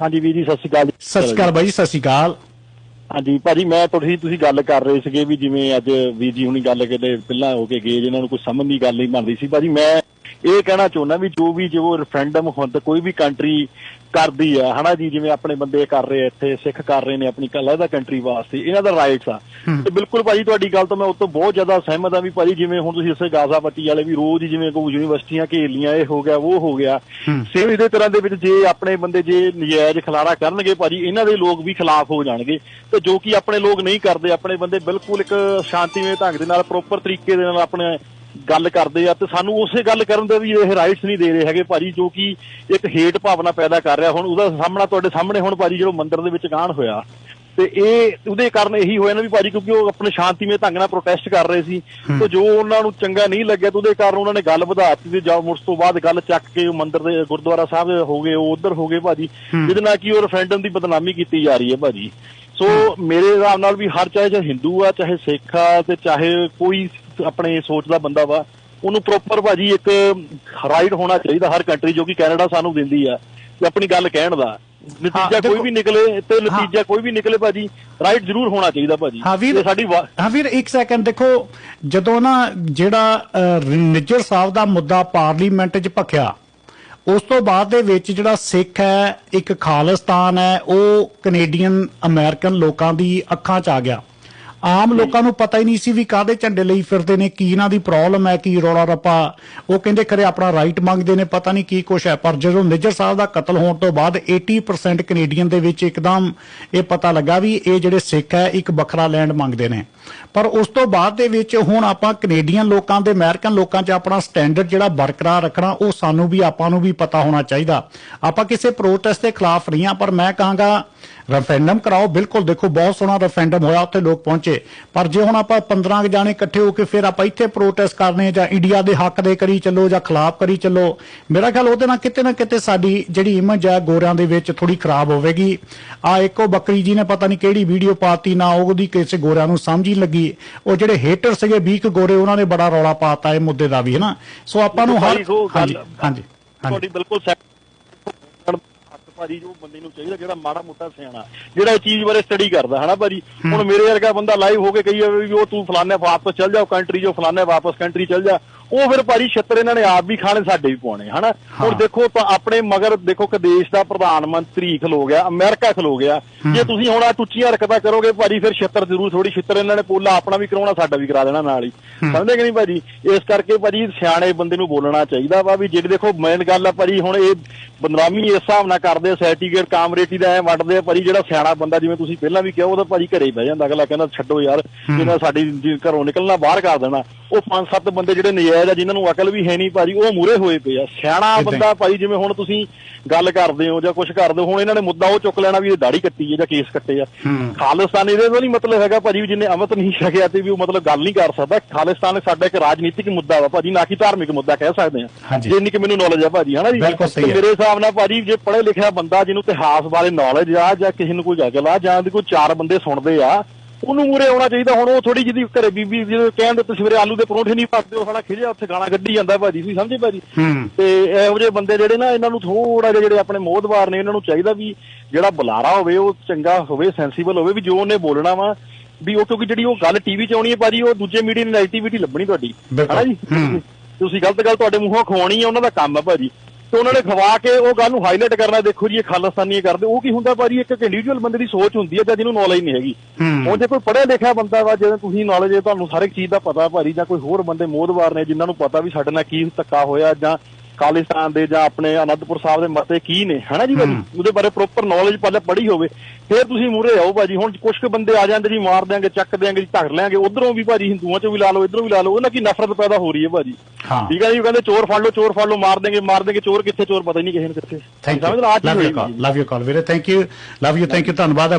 ਹਾਂਜੀ ਵੀਰ ਜੀ ਸਤਿ ਸ਼੍ਰੀ ਅਕਾਲ। ਸਤਿ ਸ਼੍ਰੀ ਅਕਾਲ ਬਾਈ ਸਤਿ ਸ਼੍ਰੀ ਅਕਾਲ ਹਾਂਜੀ ਭਾਜੀ ਮੈਂ ਤੁਸੀਂ ਤੁਸੀਂ ਗੱਲ ਕਰ ਰਹੇ ਸੀਗੇ ਵੀ ਜਿਵੇਂ ਅੱਜ ਵੀਰ ਜੀ ਹੁਣੀ ਗੱਲ ਕਿਤੇ ਪਹਿਲਾਂ ਹੋ ਕੇ ਗਏ ਜਿਨ੍ਹਾਂ ਨੂੰ ਕੋਈ ਸਮਝ ਦੀ ਗੱਲ ਨਹੀਂ ਬਣਦੀ ਸੀ ਭਾਜੀ ਮੈਂ ਇਹ ਕਹਿਣਾ ਚਾਹੁੰਦਾ ਵੀ ਜੋ ਵੀ ਜੋ ਰੈਫਰੈਂਡਮ ਹੁੰਦਾ ਕੋਈ ਵੀ ਕੰਟਰੀ ਕਰਦੀ ਆ ਹਨਾ ਜੀ ਜਿਵੇਂ ਆਪਣੇ ਬੰਦੇ ਕਰ ਰਹੇ ਇੱਥੇ ਸਿੱਖ ਕਰ ਰਹੇ ਨੇ ਆਪਣੀ ਅਲੱਗਾ ਕੰਟਰੀ ਵਾਸਤੇ ਇਹਨਾਂ ਦਾ ਰਾਈਟਸ ਆ। ਤੇ ਬਿਲਕੁਲ ਭਾਜੀ ਤੁਹਾਡੀ ਗੱਲ ਤੋਂ ਮੈਂ ਤੋਂ ਬਹੁਤ ਜ਼ਿਆਦਾ ਸਹਿਮਤ ਆ ਵੀ ਭਾਜੀ ਜਿਵੇਂ ਹੁਣ ਤੁਸੀਂ ਇਸੇ ਗਾਜ਼ਾ ਪੱਟੀ ਵਾਲੇ ਵੀ ਰੋਜ਼ ਹੀ ਜਿਵੇਂ ਕੋਈ ਯੂਨੀਵਰਸਿਟੀਆਂ ਘੇਰ ਲੀਆਂ ਇਹ ਹੋ ਗਿਆ ਉਹ ਹੋ ਗਿਆ। ਸੇਮ ਇਸੇ ਤਰ੍ਹਾਂ ਦੇ ਵਿੱਚ ਜੇ ਆਪਣੇ ਬੰਦੇ ਜੇ ਨਜਾਇਜ਼ ਖਿਲਾਰਾ ਕਰਨਗੇ ਭਾਜੀ ਇਹਨਾਂ ਦੇ ਲੋਕ ਵੀ ਖਿਲਾਫ ਹੋ ਜਾਣਗੇ। ਤੇ ਜੋ ਕਿ ਆਪਣੇ ਲੋਕ ਨਹੀਂ ਕਰਦੇ ਆਪਣੇ ਬੰਦੇ ਬਿਲਕੁਲ ਇੱਕ ਸ਼ਾਂਤੀਮਈ ਢੰਗ ਦੇ ਨਾਲ ਪ੍ਰੋਪਰ ਤਰੀਕੇ ਦੇ ਨਾਲ ਆਪਣੇ ਗੱਲ ਕਰਦੇ ਆ ਤੇ ਸਾਨੂੰ ਉਸੇ ਗੱਲ ਕਰਨ ਦੇ ਵੀ ਇਹ ਰਾਈਟਸ ਨਹੀਂ ਦੇ ਰਹੇ ਹੈਗੇ ਭਾਜੀ ਜੋ ਕਿ ਇੱਕ ਹੇਟ ਭਾਵਨਾ ਪੈਦਾ ਕਰ ਰਿਹਾ। ਹੁਣ ਉਹਦਾ ਸਾਹਮਣਾ ਤੁਹਾਡੇ ਸਾਹਮਣੇ ਹੁਣ ਭਾਜੀ ਜਿਹੜਾ ਮੰਦਿਰ ਦੇ ਵਿੱਚ ਕਾਂਡ ਹੋਇਆ। ਤੇ ਇਹ ਉਹਦੇ ਕਾਰਨ ਇਹੀ ਹੋਇਆ ਨਾ ਵੀ ਭਾਜੀ ਕਿਉਂਕਿ ਉਹ ਆਪਣੇ ਸ਼ਾਂਤੀਮਈ ਢੰਗ ਨਾਲ ਪ੍ਰੋਟੈਸਟ ਕਰ ਰਹੇ ਸੀ। ਤੇ ਜੋ ਉਹਨਾਂ ਨੂੰ ਚੰਗਾ ਨਹੀਂ ਲੱਗਿਆ ਤੇ ਉਹਦੇ ਕਾਰਨ ਉਹਨਾਂ ਨੇ ਗੱਲ ਵਧਾ ਦਿੱਤੀ ਤੇ ਜਾ ਮੁਰਸ ਤੋਂ ਬਾਅਦ ਗੱਲ ਚੱਕ ਕੇ ਉਹ ਮੰਦਿਰ ਦੇ ਗੁਰਦੁਆਰਾ ਸਾਹਿਬ ਹੋ ਗਏ ਉਹ ਉਧਰ ਹੋ ਗਏ ਭਾਜੀ। ਜਿਹਦੇ ਨਾਲ ਕਿ ਉਹ ਰੈਫਰੈਂਡਮ ਦੀ ਬਦਨਾਮੀ ਕੀਤੀ ਜਾ ਰਹੀ ਹੈ ਭਾਜੀ। ਸੋ ਮੇਰੇ ਹਿਸਾਬ ਨਾਲ ਵੀ ਹਰ ਚਾਹੇ ਚਾਹੇ ਹਿੰਦੂ ਆ ਚਾਹੇ ਸਿੱਖ ਆ ਤੇ ਚਾਹੇ ਕੋਈ ਆਪਣੇ ਸੋਚ ਦਾ ਬੰਦਾ ਵਾ ਉਹਨੂੰ ਪ੍ਰੋਪਰ ਭਾਜੀ ਇੱਕ ਰਾਈਟ ਹੋਣਾ ਚਾਹੀਦਾ ਹਰ ਕੰਟਰੀ ਜੋ ਕਿ ਕੈਨੇਡਾ ਸਾਨੂੰ ਦਿੰਦੀ ਆ ਕਿ ਆਪਣੀ ਗੱਲ ਕਹਿਣ ਦਾ। ਨਤੀਜਾ ਕੋਈ ਵੀ ਨਿਕਲੇ ਤੇ ਨਤੀਜਾ ਕੋਈ ਵੀ ਨਿਕਲੇ ਭਾਜੀ ਰਾਈਟ ਜ਼ਰੂਰ ਹੋਣਾ ਚਾਹੀਦਾ ਭਾਜੀ। ਇਹ ਸਾਡੀ ਹਾਂ ਵੀਰ ਇੱਕ ਸੈਕਿੰਡ ਦੇਖੋ ਜਦੋਂ ਨਾ ਜਿਹੜਾ ਨਿੱਜਰ ਸਾਹਿਬ ਦਾ ਮੁੱਦਾ ਪਾਰਲੀਮੈਂਟ 'ਚ ਭਖਿਆ ਉਸ ਤੋਂ ਬਾਅਦ ਦੇ ਵਿੱਚ ਜਿਹੜਾ ਸਿੱਖ ਹੈ ਇੱਕ ਖਾਲਿਸਤਾਨ ਹੈ ਉਹ ਕੈਨੇਡੀਅਨ ਅਮਰੀਕਨ ਲੋਕਾਂ ਦੀ ਅੱਖਾਂ 'ਚ ਆ ਗਿਆ। ਆਮ ਲੋਕਾਂ ਨੂੰ ਪਤਾ ਹੀ ਨਹੀਂ ਸੀ ਵੀ ਕਾਹਦੇ ਝੰਡੇ ਲਈ ਫਿਰਦੇ ਨੇ, ਕੀ ਇਹਨਾਂ ਦੀ ਪ੍ਰੋਬਲਮ ਹੈ, ਕੀ ਰੌਲਾ ਰੱਪਾ। ਉਹ ਕਹਿੰਦੇ ਖਰੇ ਆਪਣਾ ਰਾਈਟ ਮੰਗਦੇ ਨੇ, ਪਤਾ ਨਹੀਂ ਕੀ ਕੁਛ ਹੈ, ਪਰ ਜਦੋਂ ਨਿੱਜਰ ਸਾਹਿਬ ਦਾ ਕਤਲ ਹੋਣ ਤੋਂ ਬਾਅਦ 80% ਕੈਨੇਡੀਅਨ ਦੇ ਵਿੱਚ ਇੱਕਦਮ ਇਹ ਪਤਾ ਲੱਗਾ ਵੀ ਇਹ ਜਿਹੜੇ ਸਿੱਖ ਹੈ, ਇੱਕ ਵੱਖਰਾ ਲੈਂਡ ਮੰਗਦੇ ਨੇ। ਪਰ ਉਸ ਤੋਂ ਬਾਅਦ ਦੇ ਵਿੱਚ ਹੁਣ ਆਪਾਂ ਕੈਨੇਡੀਅਨ ਲੋਕਾਂ ਦੇ ਅਮਰੀਕਨ ਲੋਕਾਂ 'ਚ ਆਪਣਾ ਸਟੈਂਡਰਡ ਜਿਹੜਾ ਬਰਕਰਾਰ ਰੱਖਣਾ, ਉਹ ਸਾਨੂੰ ਵੀ, ਆਪਾਂ ਨੂੰ ਵੀ ਪਤਾ ਹੋਣਾ ਚਾਹੀਦਾ। ਆਪਾਂ ਕਿਸੇ ਪ੍ਰੋਟੈਸਟ ਦੇ ਖਿਲਾਫ ਨਹੀਂ ਆ ਪਰ ਮੈਂ ਕਹਾਂਗਾ ਰੈਫਰੈਂਡਮ ਕਰਾਓ ਬਿਲਕੁਲ ਦੇਖੋ ਬਹੁਤ ਸੋਹਣਾ ਰੈਫਰੈਂਡਮ ਹੋਇਆ ਉੱਥੇ ਲੋਕ ਪਹੁੰਚੇ। ਪਰ ਜੇ ਹੁਣ ਆਪਾਂ 15 ਕੁ ਜਾਣੇ ਇਕੱਠੇ ਹੋ ਕੇ ਫਿਰ ਆਪਾਂ ਇੱਥੇ ਪ੍ਰੋਟੈਸਟ ਕਰਨੇ ਜਾਂ ਇੰਡੀਆ ਦੇ ਹੱਕ ਦੇ ਕਰੀ ਚੱਲੋ ਜਾਂ ਖਿਲਾਫ ਕਰੀ ਚੱਲੋ ਮੇਰਾ ਖਿਆਲ ਉਹਦੇ ਨਾਲ ਕਿਤੇ ਨਾ ਕਿਤੇ ਸਾਡੀ ਜਿਹੜੀ ਇਮੇਜ ਹੈ ਗੋਰਿਆਂ ਦੇ ਵਿੱਚ ਥੋੜੀ ਖਰਾਬ ਹੋਵੇਗੀ। ਆ ਇੱਕੋ ਬੱਕਰੀ ਜੀ ਨੇ ਪਤਾ ਨਹੀਂ ਕਿਹੜੀ ਵੀਡੀਓ ਪਾਤੀ ਨਾ ਉਹਦੀ ਕਿਸੇ ਗੋਰਿਆਂ ਨੂੰ ਸਮਝ ਹੀ ਲੱਗੀ। ਉਹ ਜਿਹੜੇ ਹੇਟਰ ਸੀਗੇ 20 ਕੁ ਗੋਰੇ ਉਹਨਾਂ ਨੇ ਬੜਾ ਰੌਲਾ ਪਾਤਾ ਇਹ ਮੁੱਦੇ ਦਾ ਵੀ ਹੈ ਨਾ ਸੋ ਆਪਾਂ ਨੂੰ ਹਰ ਹਾਂਜੀ ਹਾਂਜੀ ਤੁਹਾਡੀ ਬਿਲਕੁਲ ਸੈਟ ਭਾਜੀ ਜੋ ਬੰਦੇ ਨੂੰ ਚਾਹੀਦਾ ਜਿਹੜਾ ਮਾੜਾ ਮੋਟਾ ਸਿਆਣਾ ਜਿਹੜਾ ਇਹ ਚੀਜ਼ ਬਾਰੇ ਸਟੱਡੀ ਕਰਦਾ ਹਨਾ ਭਾਜੀ? ਹੁਣ ਮੇਰੇ ਵਰਗਾ ਬੰਦਾ ਲਾਈਵ ਹੋ ਕੇ ਕਹੀ ਜਾਵੇ ਵੀ ਉਹ ਤੂੰ ਫਲਾਣੇ ਵਾਪਸ ਚੱਲ ਜਾ ਕੰਟਰੀ ਜੋ ਫਲਾਣੇ ਵਾਪਸ ਕੰਟਰੀ ਚੱਲ ਜਾ ਉਹ ਫਿਰ ਭਾਜੀ ਛੱਤਰ ਇਹਨਾਂ ਨੇ ਆਪ ਵੀ ਖਾਣੇ ਸਾਡੇ ਵੀ ਪਾਉਣੇ ਹਨਾ? ਹੁਣ ਦੇਖੋ ਤਾਂ ਆਪਣੇ ਮਗਰ ਦੇਖੋ ਕਿ ਦੇਸ਼ ਦਾ ਪ੍ਰਧਾਨ ਮੰਤਰੀ ਖਲੋ ਗਿਆ ਅਮਰੀਕਾ ਖਲੋ ਗਿਆ। ਜੇ ਤੁਸੀਂ ਹੁਣ ਆ ਟੁੱਚੀਆਂ ਹਰਕਤਾਂ ਕਰੋਗੇ ਭਾਜੀ ਫਿਰ ਛੱਤਰ ਜ਼ਰੂਰ ਥੋੜੀ ਛੱਤਰ ਇਹਨਾਂ ਨੇ ਪੋਲਾ ਆਪਣਾ ਵੀ ਕਰਾਉਣਾ ਸਾਡਾ ਵੀ ਕਰਾ ਦੇਣਾ ਨਾਲ ਹੀ। ਸਮਝਦੇ ਕਿ ਨਹੀਂ ਭਾਜੀ? ਇਸ ਕਰਕੇ ਭਾਜੀ ਸਿਆਣੇ ਬੰਦੇ ਨੂੰ ਬੋਲਣਾ ਚਾਹੀਦਾ ਵਾ ਵੀ ਜਿਹੜੀ ਦੇਖੋ ਮੇਨ ਗੱਲ ਆ ਭਾਜੀ ਹੁਣ ਇਹ ਬਦਨਾਮੀ ਇਸ ਹਿਸਾਬ ਨਾਲ ਕਰਦੇ ਆ ਸਰਟੀਫਿਕੇਟ ਕਾਮਰੇਟੀ ਦਾ ਐ ਵੰਡਦੇ ਆ ਭਾਜੀ ਜਿਹੜਾ ਸਿਆਣਾ ਬੰਦਾ ਜਿਵੇਂ ਤੁਸੀਂ ਪਹਿਲਾਂ ਵੀ ਕਿਹਾ ਉਹਦਾ ਭਾਜੀ ਘਰੇ ਹੀ ਬਹਿ ਜਾਂਦਾ ਅਗਲਾ ਕਹਿੰਦਾ ਛੱਡੋ ਯਾਰ ਜਿਹਨਾਂ ਸਾਡੀ ਘਰੋਂ ਨਿਕਲਣਾ ਬਾਹਰ ਕਰ ਦੇਣਾ। ਉਹ ਪੰਜ ਸੱਤ ਬੰਦੇ ਜਿਹੜੇ ਨਜਾਇਜ਼ ਆ ਜਿਨ੍ਹਾਂ ਨੂੰ ਅਕਲ ਵੀ ਹੈ ਨਹੀਂ ਭਾਜੀ ਉਹ ਮੂਰੇ ਹੋਏ ਪਏ ਆ ਸਿਆਣਾ। ਬੰਦਾ ਭਾਜੀ ਜਿਵੇਂ ਹੁਣ ਤੁਸੀਂ ਗੱਲ ਕਰਦੇ ਹੋ ਜਾਂ ਕੁਝ ਕਰਦੇ ਹੋ ਹੁਣ ਇਹਨਾਂ ਨੇ ਮੁੱਦਾ ਉਹ ਚੁੱਕ ਲੈਣਾ ਵੀ ਇਹ ਦਾੜੀ ਕੱਟੀ ਹੈ ਜਾਂ ਕੇਸ ਕੱਟੇ ਆ। ਖਾਲਿਸਤਾਨ ਇਹਦੇ ਤੋਂ ਨਹੀਂ ਮਤਲਬ ਹੈਗਾ ਭਾਜੀ ਵੀ ਜਿੰਨੇ ਅਮਤ ਨਹੀਂ ਛਕਿਆ ਤੇ ਵੀ ਉਹ ਮਤਲਬ ਗੱਲ ਨਹੀਂ ਕਰ ਸਕਦਾ ਖਾਲਿਸਤਾਨ ਸਾਡਾ ਇੱਕ ਰਾਜਨੀਤਿਕ ਮੁੱਦਾ ਵਾ ਭਾਜੀ ਨਾ ਕਿ ਧਾਰਮਿਕ ਮੁੱਦਾ ਕਹਿ ਸਕਦੇ ਆ। ਜਿੰਨੀ ਕਿ ਮੈਨੂੰ ਨੌਲੇਜ ਆ ਭਾਜੀ ਹਨਾ ਜੀ। ਮੇਰੇ ਹਿਸਾਬ ਨਾਲ ਭਾਜੀ ਜੇ ਪੜ੍ਹੇ ਲਿਖਿਆ ਬੰਦਾ ਜਿਹਨੂੰ ਇਤਿਹਾਸ ਬਾਰੇ ਨੌਲੇਜ ਆ ਜਾਂ ਕਿਸੇ ਨੂੰ ਕੋਈ ਅਕਲ ਆ ਜਾਂ ਦੀ ਕੋਈ ਚਾਰ ਬੰਦੇ ਸੁਣਦੇ ਆ ਉਹਨੂੰ ਮੂਰੇ ਆਉਣਾ ਚਾਹੀਦਾ। ਹੁਣ ਉਹ ਥੋੜੀ ਜਿਹੀ ਘਰੇ ਬੀਬੀ ਜਦੋਂ ਕਹਿੰਦੇ ਤੁਸੀਂ ਸਵੇਰੇ ਆਲੂ ਦੇ ਪਰੌਂਠੇ ਨਹੀਂ ਪੱਕਦੇ ਉਹ ਸਾਡਾ ਖਿਜਿਆ ਉੱਥੇ ਗਾਣਾ ਕੱਢੀ ਜਾਂਦਾ ਭਾਜੀ। ਤੁਸੀਂ ਸਮਝੇ ਭਾਜੀ? ਹੂੰ। ਤੇ ਇਹੋ ਜਿਹੇ ਬੰਦੇ ਜਿਹੜੇ ਨਾ ਇਹਨਾਂ ਨੂੰ ਥੋੜਾ ਜਿਹਾ ਜਿਹੜੇ ਆਪਣੇ ਮੋਹਦਵਾਰ ਨੇ ਇਹਨਾਂ ਨੂੰ ਚਾਹੀਦਾ ਵੀ ਜਿਹੜਾ ਬੁਲਾਰਾ ਹੋਵੇ ਉਹ ਚੰਗਾ ਹੋਵੇ ਸੈਂਸੀਬਲ ਹੋਵੇ ਵੀ ਜੋ ਉਹਨੇ ਬੋਲਣਾ ਵਾ ਵੀ ਉਹ ਕਿਉਂਕਿ ਜਿਹੜੀ ਉਹ ਗੱਲ ਟੀਵੀ 'ਚ ਆਉਣੀ ਹੈ ਭਾਜੀ ਉਹ ਦੂਜੇ ਮੀਡੀਆ ਨੇ ਨੈਗੇਟਿਵਿਟੀ ਲੱਭਣੀ ਤੁਹਾਡੀ। ਹਨਾ ਜੀ? ਹੂੰ। ਤੁਸੀਂ ਗਲਤ ਗੱਲ ਤੁਹਾਡੇ ਮੂੰਹੋਂ ਖਵਾਉਣੀ ਹੈ ਉਹਨਾਂ ਦਾ ਕੰਮ ਹੈ ਭਾਜੀ। ਤੇ ਉਹਨਾਂ ਨੇ ਖਵਾ ਕੇ ਉਹ ਗੱਲ ਨੂੰ ਹਾਈਲਾਈਟ ਕਰਨਾ ਦੇਖੋ ਜੀ ਇਹ ਖਾਲਿਸਤਾਨੀ ਕਰਦੇ ਉਹ ਕੀ ਹੁੰਦਾ ਭਾਜੀ ਇੱਕ ਇੰਡੀਵਿਜੂਅਲ ਬੰਦੇ ਦੀ ਸੋਚ ਹੁੰਦੀ ਹੈ ਜਾਂ ਜਿਹਨੂੰ ਨੌਲੇਜ ਨਹੀਂ ਹੈਗੀ। ਹੁਣ ਜੇ ਕੋਈ ਪੜ੍ਹਿਆ ਲਿਖਿਆ ਬੰਦਾ ਵਾ ਜਿਵੇਂ ਤੁਸੀਂ ਨੌਲੇਜ ਹੈ ਤੁਹਾਨੂੰ ਹਰ ਇੱਕ ਚੀਜ਼ ਦਾ ਪਤਾ ਭਾਜੀ ਜਾਂ ਕੋਈ ਹੋਰ ਬੰਦੇ ਮੋਹਦਵਾਰ ਨੇ ਜਿਨ੍ਹਾਂ ਨੂੰ ਪਤਾ ਵੀ ਸਾਡੇ ਨਾਲ ਕੀ ਧੱਕਾ ਹੋਇਆ ਜਾਂ ਖਾਲਿਸਤਾਨ ਦੇ ਜਾਂ ਆਪਣੇ ਅਨੰਦਪੁਰ ਸਾਹਿਬ ਦੇ ਮਤੇ ਕੀ ਨੇ? ਹਨਾ ਜੀ ਭਾਜੀ? ਉਹਦੇ ਬਾਰੇ ਪ੍ਰੋਪਰ ਨੌਲੇਜ ਪਹਿਲੇ ਪੜ੍ਹੀ ਹੋਵੇ। ਫਿਰ ਤੁਸੀਂ ਮੂਰੇ ਆਓ ਭਾਜੀ। ਹੁਣ ਕੁਝ ਕੁ ਬੰਦੇ ਆ ਜਾਂਦੇ ਜੀ ਮਾਰ ਦਿਆਂਗੇ ਚੱਕ ਦਿਆਂਗੇ ਜੀ ਧਰ ਲਿਆਂਗੇ ਉਧਰੋਂ ਵੀ ਭਾਜੀ ਹਿੰਦੂਆਂ ਚੋਂ ਵੀ ਲਾ ਲਓ ਇਧਰੋਂ ਵੀ ਲਾ ਲਓ। ਉਹਨਾਂ ਕੀ ਨਫ਼ਰਤ ਪੈਦਾ ਹੋ ਰਹੀ ਹੈ ਭਾਜੀ? ਠੀਕ ਹੈ ਜੀ ਉਹ ਕਹਿੰਦੇ ਚੋਰ ਫੜ ਲਓ ਚੋਰ ਫੜ ਲਓ ਮਾਰ ਦੇਂਗੇ ਮਾਰ ਦੇਂਗੇ ਚੋਰ ਕਿੱਥੇ ਚੋਰ ਪਤਾ ਹੀ ਨਹੀਂ ਕਿਸੇ ਨੂੰ ਕਿੱਥੇ। ਸਮਝ ਲਓ ਚੀਜ਼ ਲਵ ਯੂ ਹੋਈ ਕਾਲ ਜੀ। ਲਵ ਯੂ ਕਾਲ ਵੀਰੇ thank you love you thank you ਧੰਨਵਾਦ ਹੈ